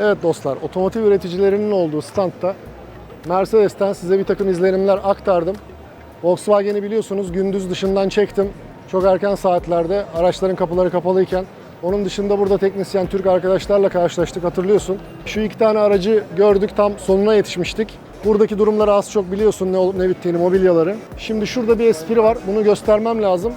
Evet dostlar, otomotiv üreticilerinin olduğu standta Mercedes'ten size bir takım izlenimler aktardım. Volkswagen'i biliyorsunuz gündüz dışından çektim. Çok erken saatlerde araçların kapıları kapalıyken. Onun dışında burada teknisyen Türk arkadaşlarla karşılaştık hatırlıyorsun. Şu iki tane aracı gördük tam sonuna yetişmiştik. Buradaki durumları az çok biliyorsun ne olup ne bittiğini, mobilyaları. Şimdi şurada bir espri var. Bunu göstermem lazım.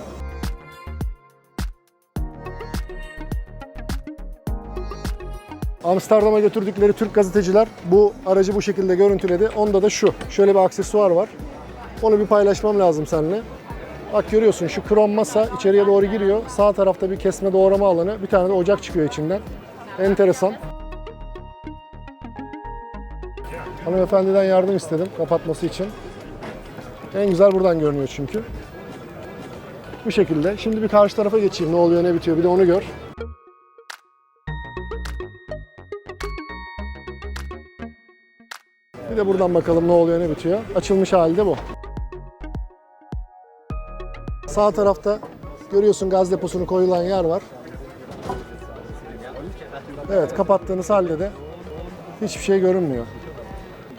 Amsterdam'a götürdükleri Türk gazeteciler bu aracı bu şekilde görüntüledi. Onda da şu. Şöyle bir aksesuar var. Onu bir paylaşmam lazım seninle. Bak görüyorsun şu krom masa içeriye doğru giriyor. Sağ tarafta bir kesme doğrama alanı. Bir tane de ocak çıkıyor içinden. Enteresan. Hanımefendiden yardım istedim kapatması için. En güzel buradan görünüyor çünkü. Bu şekilde. Şimdi bir karşı tarafa geçeyim. Ne oluyor ne bitiyor bir de onu gör. De buradan bakalım ne oluyor ne bitiyor. Açılmış halde bu. Sağ tarafta görüyorsun gaz deposunu koyulan yer var. Evet kapattığınız halde de hiçbir şey görünmüyor.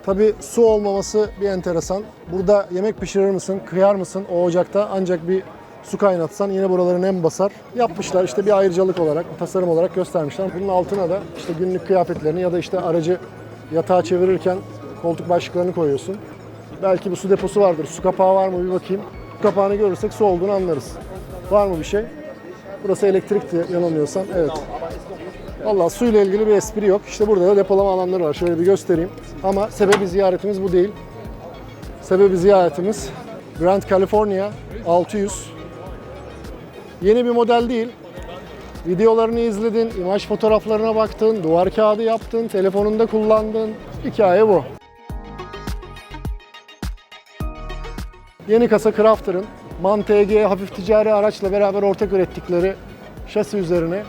Tabi su olmaması bir enteresan. Burada yemek pişirir misin, kıyar mısın o ocakta ancak bir su kaynatsan yine buraları nem basar. Yapmışlar işte bir ayrıcalık olarak, tasarım olarak göstermişler. Bunun altına da işte günlük kıyafetlerini ya da işte aracı yatağa çevirirken koltuk başlıklarını koyuyorsun. Belki bir su deposu vardır. Su kapağı var mı bir bakayım. Su kapağını görürsek su olduğunu anlarız. Var mı bir şey? Burası elektrikti yanılmıyorsam. Evet. Valla suyla ilgili bir espri yok. İşte burada da depolama alanları var. Şöyle bir göstereyim. Ama sebebi ziyaretimiz bu değil. Sebebi ziyaretimiz Grand California 600. Yeni bir model değil. Videolarını izledin, imaj fotoğraflarına baktın, duvar kağıdı yaptın, telefonunda kullandın. Hikaye bu. Yeni kasa Crafter'ın MAN TG hafif ticari araçla beraber ortak ürettikleri şasi üzerine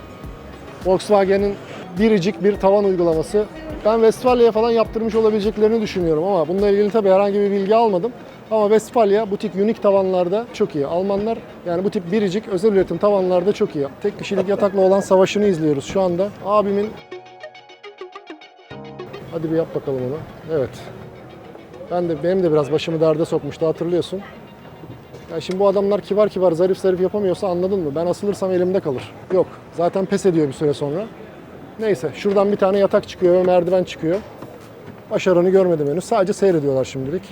Volkswagen'in biricik bir tavan uygulaması. Ben Westfalia'ya falan yaptırmış olabileceklerini düşünüyorum ama bununla ilgili tabii herhangi bir bilgi almadım. Ama Westfalia bu tip unik tavanlarda çok iyi. Almanlar yani bu tip biricik özel üretim tavanlarda çok iyi. Tek kişilik yatakla olan savaşını izliyoruz şu anda. Abimin Hadi bir yap bakalım onu. Evet. Ben de benim de biraz başımı derde sokmuştu hatırlıyorsun. Ya şimdi bu adamlar kibar kibar zarif zarif yapamıyorsa anladın mı? Ben asılırsam elimde kalır. Yok. Zaten pes ediyor bir süre sonra. Neyse şuradan bir tane yatak çıkıyor ve merdiven çıkıyor. Başarını görmedim henüz. Sadece seyrediyorlar şimdilik.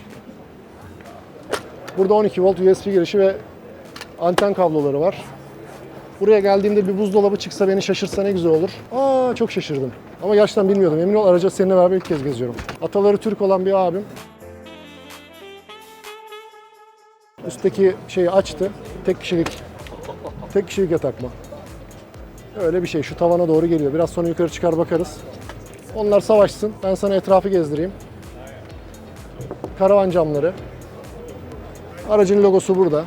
Burada 12 volt USB girişi ve anten kabloları var. Buraya geldiğimde bir buzdolabı çıksa beni şaşırsa ne güzel olur. Aa çok şaşırdım. Ama gerçekten bilmiyordum. Emin ol araca seninle beraber ilk kez geziyorum. Ataları Türk olan bir abim. Üstteki şeyi açtı. Tek kişilik. Tek kişilik yatak mı? Öyle bir şey. Şu tavana doğru geliyor. Biraz sonra yukarı çıkar bakarız. Onlar savaşsın. Ben sana etrafı gezdireyim. Karavan camları. Aracın logosu burada.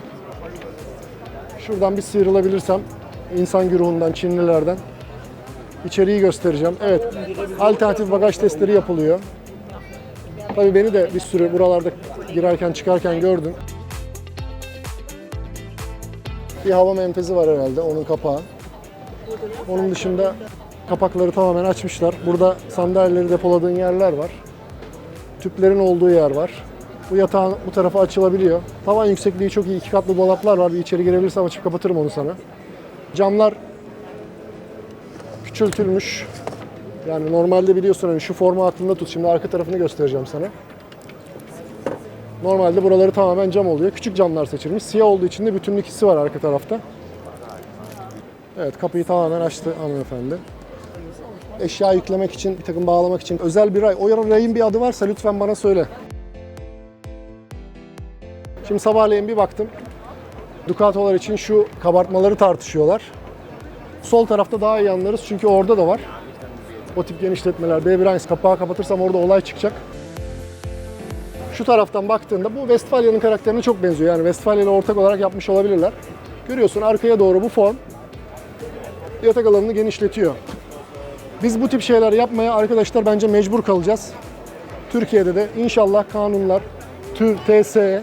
Şuradan bir sıyrılabilirsem insan güruhundan, Çinlilerden içeriği göstereceğim. Evet, alternatif bagaj testleri yapılıyor. Tabii beni de bir sürü buralarda girerken çıkarken gördün. Bir hava menfezi var herhalde, onun kapağı. Onun dışında kapakları tamamen açmışlar. Burada sandalyeleri depoladığın yerler var. Tüplerin olduğu yer var. Bu yatağın bu tarafa açılabiliyor. Tavan yüksekliği çok iyi. iki katlı dolaplar var. Bir içeri girebilirsem açıp kapatırım onu sana. Camlar küçültülmüş. Yani normalde biliyorsun hani şu formu aklında tut. Şimdi arka tarafını göstereceğim sana. Normalde buraları tamamen cam oluyor. Küçük camlar seçilmiş. Siyah olduğu için de bütünlük hissi var arka tarafta. Evet kapıyı tamamen açtı hanımefendi. Eşya yüklemek için, bir takım bağlamak için özel bir ray. O rayın bir adı varsa lütfen bana söyle. Şimdi sabahleyin bir baktım. Ducato'lar için şu kabartmaları tartışıyorlar. Sol tarafta daha iyi anlarız çünkü orada da var. O tip genişletmeler. B1 kapağı kapatırsam orada olay çıkacak. Şu taraftan baktığında bu Westfalia'nın karakterine çok benziyor. Yani Westfalia ile ortak olarak yapmış olabilirler. Görüyorsun arkaya doğru bu form yatak alanını genişletiyor. Biz bu tip şeyler yapmaya arkadaşlar bence mecbur kalacağız. Türkiye'de de inşallah kanunlar, tür, TSE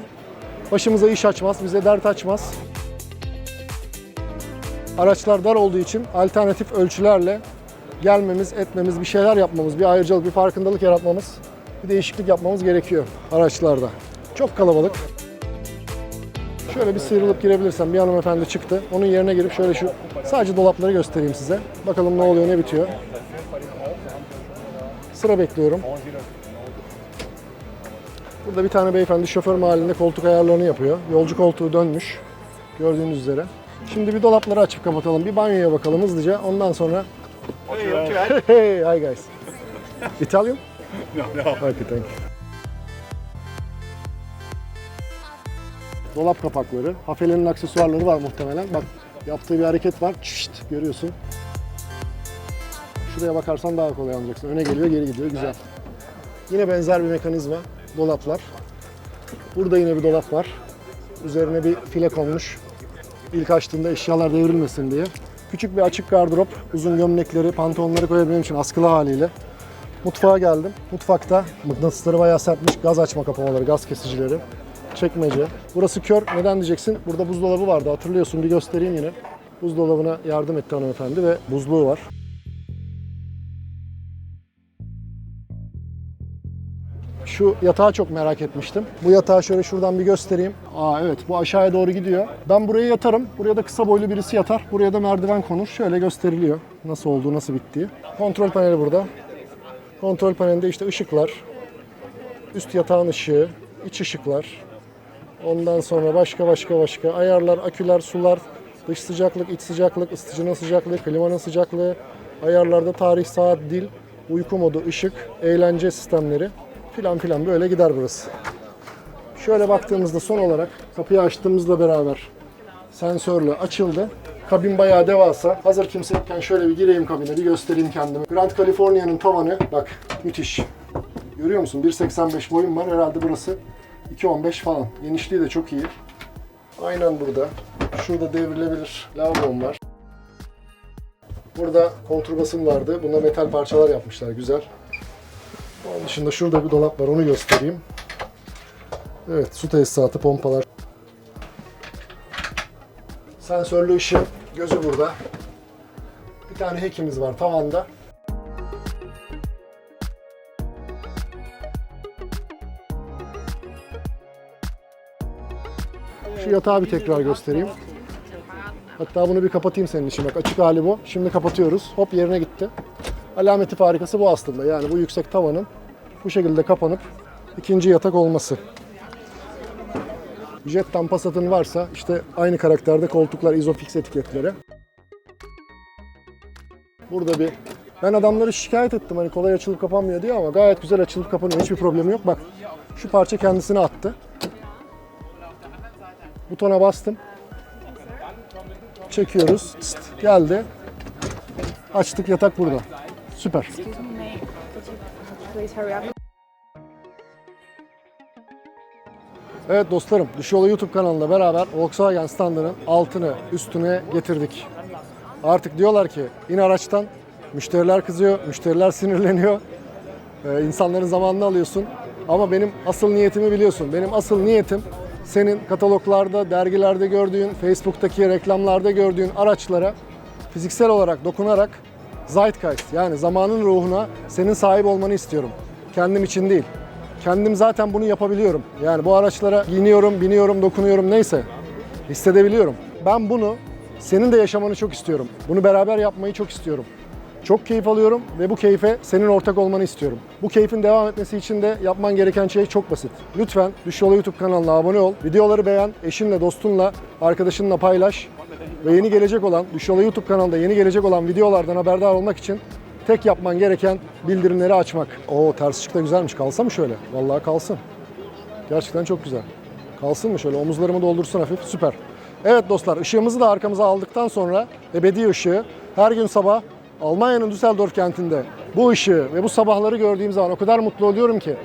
başımıza iş açmaz, bize dert açmaz. Araçlar dar olduğu için alternatif ölçülerle gelmemiz, etmemiz, bir şeyler yapmamız, bir ayrıcalık, bir farkındalık yaratmamız, bir değişiklik yapmamız gerekiyor araçlarda. Çok kalabalık. Şöyle bir sıyrılıp girebilirsem bir hanımefendi çıktı. Onun yerine girip şöyle şu sadece dolapları göstereyim size. Bakalım ne oluyor ne bitiyor. Sıra bekliyorum. Burada bir tane beyefendi şoför mahallinde koltuk ayarlarını yapıyor. Yolcu koltuğu dönmüş. Gördüğünüz üzere. Şimdi bir dolapları açıp kapatalım. Bir banyoya bakalım hızlıca. Ondan sonra... Hey, hi guys. Italian? No, no. Okay, thank you. Dolap kapakları. Hafelenin aksesuarları var muhtemelen. Bak yaptığı bir hareket var. Çışt, görüyorsun. Şuraya bakarsan daha kolay anlayacaksın. Öne geliyor, geri gidiyor. Güzel. Yine benzer bir mekanizma. Dolaplar. Burada yine bir dolap var. Üzerine bir file konmuş. İlk açtığında eşyalar devrilmesin diye. Küçük bir açık gardırop. Uzun gömlekleri, pantolonları koyabilmem için askılı haliyle. Mutfağa geldim. Mutfakta mıknatısları bayağı sertmiş. Gaz açma kapamaları, gaz kesicileri. Çekmece. Burası kör. Neden diyeceksin? Burada buzdolabı vardı. Hatırlıyorsun. Bir göstereyim yine. Buzdolabına yardım etti hanımefendi ve buzluğu var. Şu yatağı çok merak etmiştim. Bu yatağı şöyle şuradan bir göstereyim. Aa evet bu aşağıya doğru gidiyor. Ben buraya yatarım. Buraya da kısa boylu birisi yatar. Buraya da merdiven konur. Şöyle gösteriliyor. Nasıl olduğu, nasıl bittiği. Kontrol paneli burada. Kontrol panelinde işte ışıklar, üst yatağın ışığı, iç ışıklar. Ondan sonra başka başka başka ayarlar, aküler, sular, dış sıcaklık, iç sıcaklık, ısıtıcının sıcaklığı, klimanın sıcaklığı, ayarlarda tarih, saat, dil, uyku modu, ışık, eğlence sistemleri filan filan böyle gider burası. Şöyle baktığımızda son olarak kapıyı açtığımızla beraber sensörlü açıldı. Kabin bayağı devasa. Hazır kimse yokken şöyle bir gireyim kabine, bir göstereyim kendimi. Grand California'nın tavanı bak müthiş. Görüyor musun? 1.85 boyum var. Herhalde burası 2.15 falan. Genişliği de çok iyi. Aynen burada. Şurada devrilebilir lavabom var. Burada konturbasım vardı. Buna metal parçalar yapmışlar. Güzel. Onun dışında şurada bir dolap var. Onu göstereyim. Evet, su tesisatı, pompalar. Sensörlü ışığı, gözü burada. Bir tane hekimiz var tavanda. Şu yatağı bir tekrar göstereyim. Hatta bunu bir kapatayım senin için. Bak açık hali bu. Şimdi kapatıyoruz. Hop yerine gitti. Alameti farikası bu aslında. Yani bu yüksek tavanın bu şekilde kapanıp ikinci yatak olması. Jet'ten Passat'ın varsa işte aynı karakterde koltuklar Isofix etiketleri. Burada bir ben adamları şikayet ettim hani kolay açılıp kapanmıyor diye ama gayet güzel açılıp kapanıyor. Hiçbir problemi yok. Bak şu parça kendisine attı. Butona bastım. Çekiyoruz. Çıt, geldi. Açtık yatak burada. Süper. Evet dostlarım, Düşyolu YouTube kanalında beraber Volkswagen standının altını üstüne getirdik. Artık diyorlar ki in araçtan, müşteriler kızıyor, müşteriler sinirleniyor. Ee, insanların zamanını alıyorsun. Ama benim asıl niyetimi biliyorsun. Benim asıl niyetim senin kataloglarda, dergilerde gördüğün, Facebook'taki reklamlarda gördüğün araçlara fiziksel olarak dokunarak Zeitgeist yani zamanın ruhuna senin sahip olmanı istiyorum. Kendim için değil. Kendim zaten bunu yapabiliyorum. Yani bu araçlara giyiniyorum, biniyorum, dokunuyorum neyse. Hissedebiliyorum. Ben bunu senin de yaşamanı çok istiyorum. Bunu beraber yapmayı çok istiyorum. Çok keyif alıyorum ve bu keyfe senin ortak olmanı istiyorum. Bu keyfin devam etmesi için de yapman gereken şey çok basit. Lütfen Düş Yola YouTube kanalına abone ol. Videoları beğen, eşinle, dostunla, arkadaşınla paylaş. Ve yeni gelecek olan, Düş Yola YouTube kanalında yeni gelecek olan videolardan haberdar olmak için tek yapman gereken bildirimleri açmak. Oo ters ışık da güzelmiş. Kalsa mı şöyle? Vallahi kalsın. Gerçekten çok güzel. Kalsın mı şöyle? Omuzlarımı doldursun hafif. Süper. Evet dostlar ışığımızı da arkamıza aldıktan sonra ebedi ışığı her gün sabah Almanya'nın Düsseldorf kentinde bu ışığı ve bu sabahları gördüğüm zaman o kadar mutlu oluyorum ki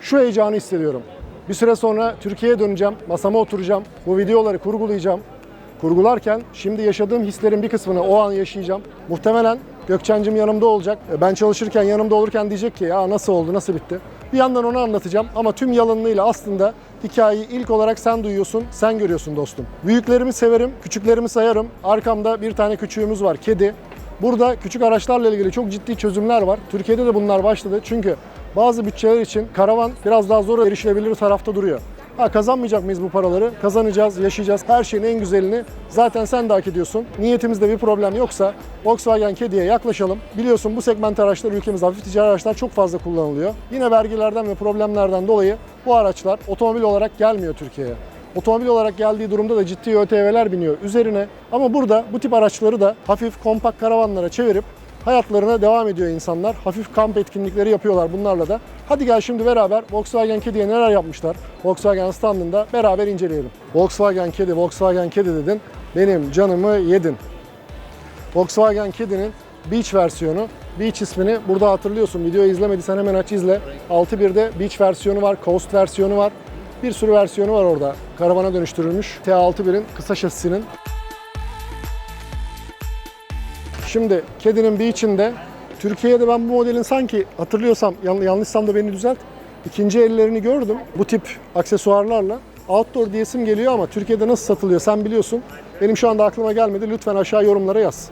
şu heyecanı hissediyorum. Bir süre sonra Türkiye'ye döneceğim, masama oturacağım, bu videoları kurgulayacağım. Kurgularken şimdi yaşadığım hislerin bir kısmını o an yaşayacağım. Muhtemelen Gökçen'cim yanımda olacak. E, Ben çalışırken yanımda olurken diyecek ki ya nasıl oldu, nasıl bitti? Bir yandan onu anlatacağım ama tüm yalınlığıyla aslında hikayeyi ilk olarak sen duyuyorsun, sen görüyorsun dostum. Büyüklerimi severim, küçüklerimi sayarım. Arkamda bir tane küçüğümüz var, kedi. Burada küçük araçlarla ilgili çok ciddi çözümler var. Türkiye'de de bunlar başladı. Çünkü bazı bütçeler için karavan biraz daha zor erişilebilir tarafta duruyor. Ha kazanmayacak mıyız bu paraları? Kazanacağız, yaşayacağız. Her şeyin en güzelini zaten sen de hak ediyorsun. Niyetimizde bir problem yoksa Volkswagen Kedi'ye yaklaşalım. Biliyorsun bu segment araçlar ülkemizde hafif ticari araçlar çok fazla kullanılıyor. Yine vergilerden ve problemlerden dolayı bu araçlar otomobil olarak gelmiyor Türkiye'ye. Otomobil olarak geldiği durumda da ciddi ÖTV'ler biniyor üzerine. Ama burada bu tip araçları da hafif kompakt karavanlara çevirip hayatlarına devam ediyor insanlar. Hafif kamp etkinlikleri yapıyorlar bunlarla da. Hadi gel şimdi beraber Volkswagen Kedi'ye neler yapmışlar? Volkswagen standında beraber inceleyelim. Volkswagen Kedi, Volkswagen Kedi dedin. Benim canımı yedin. Volkswagen Kedi'nin Beach versiyonu. Beach ismini burada hatırlıyorsun. Videoyu izlemediysen hemen aç izle. 6.1'de Beach versiyonu var, Coast versiyonu var. Bir sürü versiyonu var orada. Karavana dönüştürülmüş. T61'in kısa şasisinin. Şimdi kedinin bir içinde Türkiye'de ben bu modelin sanki hatırlıyorsam yan- yanlışsam da beni düzelt. ikinci ellerini gördüm bu tip aksesuarlarla. Outdoor diyesim geliyor ama Türkiye'de nasıl satılıyor sen biliyorsun. Benim şu anda aklıma gelmedi. Lütfen aşağı yorumlara yaz.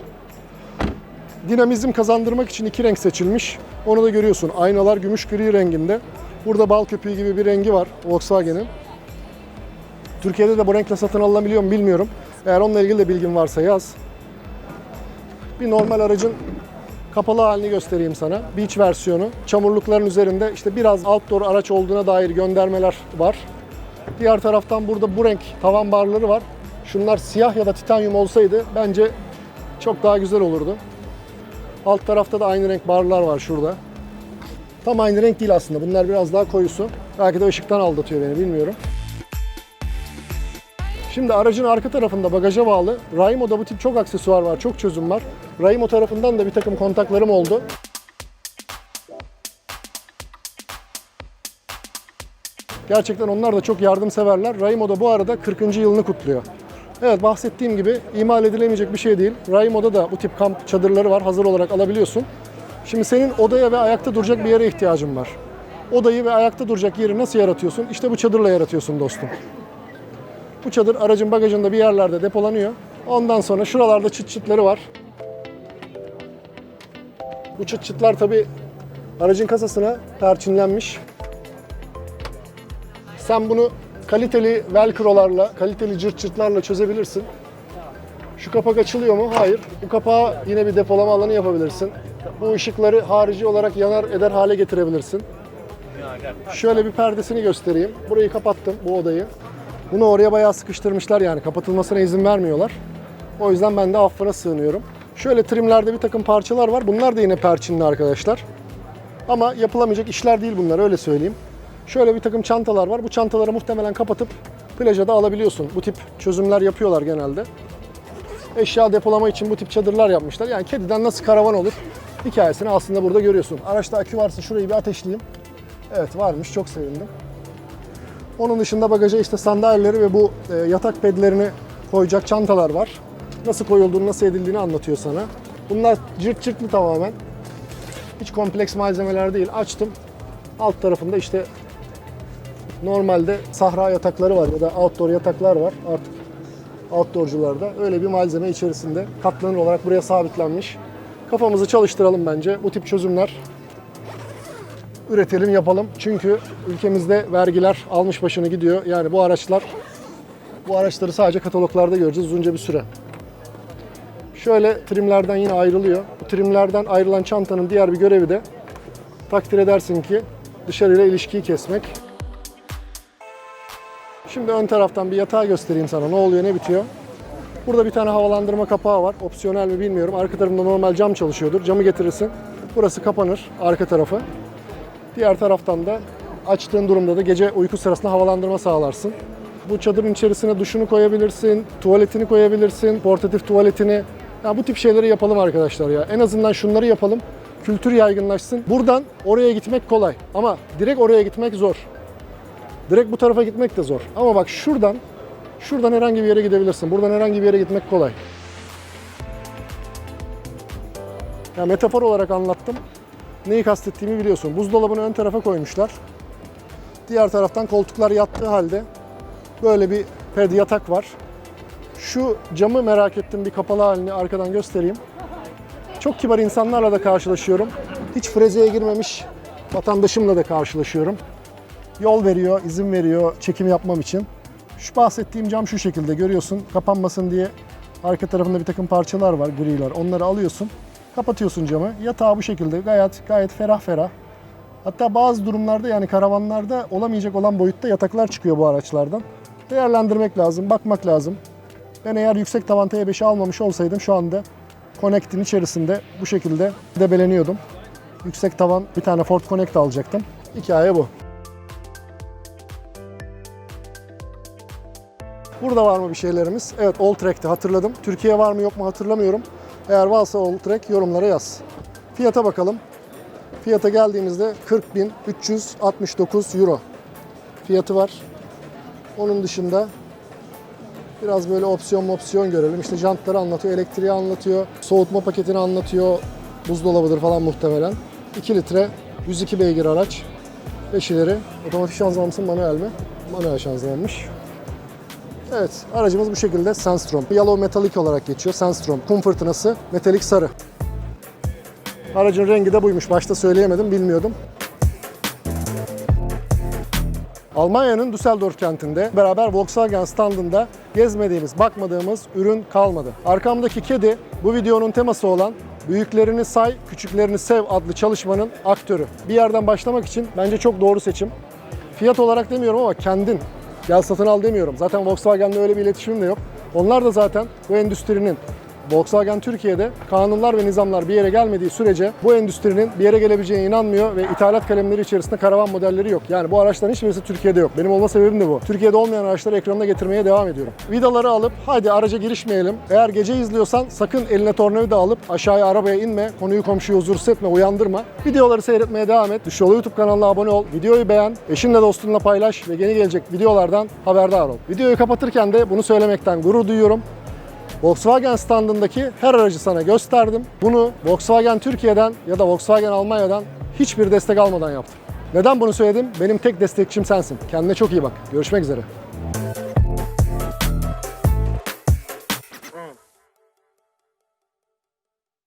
Dinamizm kazandırmak için iki renk seçilmiş. Onu da görüyorsun. Aynalar gümüş gri renginde. Burada bal köpüğü gibi bir rengi var Volkswagen'in. Türkiye'de de bu renkle satın alınabiliyor mu bilmiyorum. Eğer onunla ilgili de bilgin varsa yaz. Bir normal aracın kapalı halini göstereyim sana. Beach versiyonu. Çamurlukların üzerinde işte biraz outdoor araç olduğuna dair göndermeler var. Diğer taraftan burada bu renk tavan barları var. Şunlar siyah ya da titanyum olsaydı bence çok daha güzel olurdu. Alt tarafta da aynı renk barlar var şurada. Tam aynı renk değil aslında. Bunlar biraz daha koyusu. Belki de ışıktan aldatıyor beni bilmiyorum. Şimdi aracın arka tarafında bagaja bağlı. Raimo'da bu tip çok aksesuar var, çok çözüm var. Raimo tarafından da bir takım kontaklarım oldu. Gerçekten onlar da çok yardımseverler. Raimo da bu arada 40. yılını kutluyor. Evet bahsettiğim gibi imal edilemeyecek bir şey değil. Raimo'da da bu tip kamp çadırları var. Hazır olarak alabiliyorsun. Şimdi senin odaya ve ayakta duracak bir yere ihtiyacın var. Odayı ve ayakta duracak yeri nasıl yaratıyorsun? İşte bu çadırla yaratıyorsun dostum. Bu çadır aracın bagajında bir yerlerde depolanıyor. Ondan sonra şuralarda çıt çıtları var. Bu çıt çıtlar tabi aracın kasasına perçinlenmiş. Sen bunu kaliteli velcro'larla, kaliteli cırt cırtlarla çözebilirsin. Şu kapak açılıyor mu? Hayır. Bu kapağa yine bir depolama alanı yapabilirsin. Bu ışıkları harici olarak yanar eder hale getirebilirsin. Şöyle bir perdesini göstereyim. Burayı kapattım, bu odayı. Bunu oraya bayağı sıkıştırmışlar yani kapatılmasına izin vermiyorlar. O yüzden ben de affına sığınıyorum. Şöyle trimlerde bir takım parçalar var. Bunlar da yine perçinli arkadaşlar. Ama yapılamayacak işler değil bunlar öyle söyleyeyim. Şöyle bir takım çantalar var. Bu çantaları muhtemelen kapatıp plaja da alabiliyorsun. Bu tip çözümler yapıyorlar genelde. Eşya depolama için bu tip çadırlar yapmışlar. Yani kediden nasıl karavan olur hikayesini aslında burada görüyorsun. Araçta akü varsa şurayı bir ateşleyeyim. Evet varmış çok sevindim. Onun dışında bagaja işte sandalyeleri ve bu e, yatak pedlerini koyacak çantalar var. Nasıl koyulduğunu, nasıl edildiğini anlatıyor sana. Bunlar cırt cırtlı tamamen. Hiç kompleks malzemeler değil. Açtım. Alt tarafında işte normalde sahra yatakları var ya da outdoor yataklar var artık outdoorcularda. Öyle bir malzeme içerisinde katlanır olarak buraya sabitlenmiş. Kafamızı çalıştıralım bence. Bu tip çözümler üretelim, yapalım. Çünkü ülkemizde vergiler almış başını gidiyor. Yani bu araçlar, bu araçları sadece kataloglarda göreceğiz uzunca bir süre. Şöyle trimlerden yine ayrılıyor. Bu trimlerden ayrılan çantanın diğer bir görevi de takdir edersin ki dışarıyla ilişkiyi kesmek. Şimdi ön taraftan bir yatağı göstereyim sana. Ne oluyor, ne bitiyor. Burada bir tane havalandırma kapağı var. Opsiyonel mi bilmiyorum. Arka tarafında normal cam çalışıyordur. Camı getirirsin. Burası kapanır, arka tarafı. Diğer taraftan da açtığın durumda da gece uyku sırasında havalandırma sağlarsın. Bu çadırın içerisine duşunu koyabilirsin, tuvaletini koyabilirsin, portatif tuvaletini. Ya bu tip şeyleri yapalım arkadaşlar ya. En azından şunları yapalım. Kültür yaygınlaşsın. Buradan oraya gitmek kolay ama direkt oraya gitmek zor. Direkt bu tarafa gitmek de zor. Ama bak şuradan şuradan herhangi bir yere gidebilirsin. Buradan herhangi bir yere gitmek kolay. Ya metafor olarak anlattım. Neyi kastettiğimi biliyorsun. Buzdolabını ön tarafa koymuşlar. Diğer taraftan koltuklar yattığı halde böyle bir ped yatak var. Şu camı merak ettim bir kapalı halini arkadan göstereyim. Çok kibar insanlarla da karşılaşıyorum. Hiç frezeye girmemiş vatandaşımla da karşılaşıyorum. Yol veriyor, izin veriyor çekim yapmam için. Şu bahsettiğim cam şu şekilde görüyorsun. Kapanmasın diye arka tarafında bir takım parçalar var, griler. Onları alıyorsun. Kapatıyorsun camı. Yatağı bu şekilde gayet gayet ferah ferah. Hatta bazı durumlarda yani karavanlarda olamayacak olan boyutta yataklar çıkıyor bu araçlardan. Değerlendirmek lazım, bakmak lazım. Ben eğer yüksek tavan T5'i almamış olsaydım şu anda Connect'in içerisinde bu şekilde debeleniyordum. Yüksek tavan bir tane Ford Connect alacaktım. Hikaye bu. Burada var mı bir şeylerimiz? Evet Alltrack'te hatırladım. Türkiye var mı yok mu hatırlamıyorum. Eğer varsa Alltrack yorumlara yaz. Fiyata bakalım. Fiyata geldiğimizde 40.369 euro fiyatı var. Onun dışında biraz böyle opsiyon opsiyon görelim. İşte jantları anlatıyor, elektriği anlatıyor, soğutma paketini anlatıyor. Buzdolabıdır falan muhtemelen. 2 litre, 102 beygir araç. 5 ileri. Otomatik şanzıman mısın, manuel mi? Manuel şanzımanmış. Evet, aracımız bu şekilde Sandstrom. Yellow Metallic olarak geçiyor. Sandstrom. Kum fırtınası, metalik sarı. Aracın rengi de buymuş. Başta söyleyemedim, bilmiyordum. Almanya'nın Düsseldorf kentinde beraber Volkswagen standında gezmediğimiz, bakmadığımız ürün kalmadı. Arkamdaki kedi bu videonun teması olan Büyüklerini Say, Küçüklerini Sev adlı çalışmanın aktörü. Bir yerden başlamak için bence çok doğru seçim. Fiyat olarak demiyorum ama kendin gel satın al demiyorum. Zaten Volkswagen'le öyle bir iletişimim de yok. Onlar da zaten bu endüstrinin Volkswagen Türkiye'de kanunlar ve nizamlar bir yere gelmediği sürece bu endüstrinin bir yere gelebileceğine inanmıyor ve ithalat kalemleri içerisinde karavan modelleri yok. Yani bu araçların hiçbirisi Türkiye'de yok. Benim olma sebebim de bu. Türkiye'de olmayan araçları ekranına getirmeye devam ediyorum. Vidaları alıp hadi araca girişmeyelim. Eğer gece izliyorsan sakın eline tornavida alıp aşağıya arabaya inme. Konuyu komşuyu huzursuz etme, uyandırma. Videoları seyretmeye devam et. Düşyolu YouTube kanalına abone ol. Videoyu beğen. Eşinle dostunla paylaş ve yeni gelecek videolardan haberdar ol. Videoyu kapatırken de bunu söylemekten gurur duyuyorum. Volkswagen standındaki her aracı sana gösterdim. Bunu Volkswagen Türkiye'den ya da Volkswagen Almanya'dan hiçbir destek almadan yaptım. Neden bunu söyledim? Benim tek destekçim sensin. Kendine çok iyi bak. Görüşmek üzere.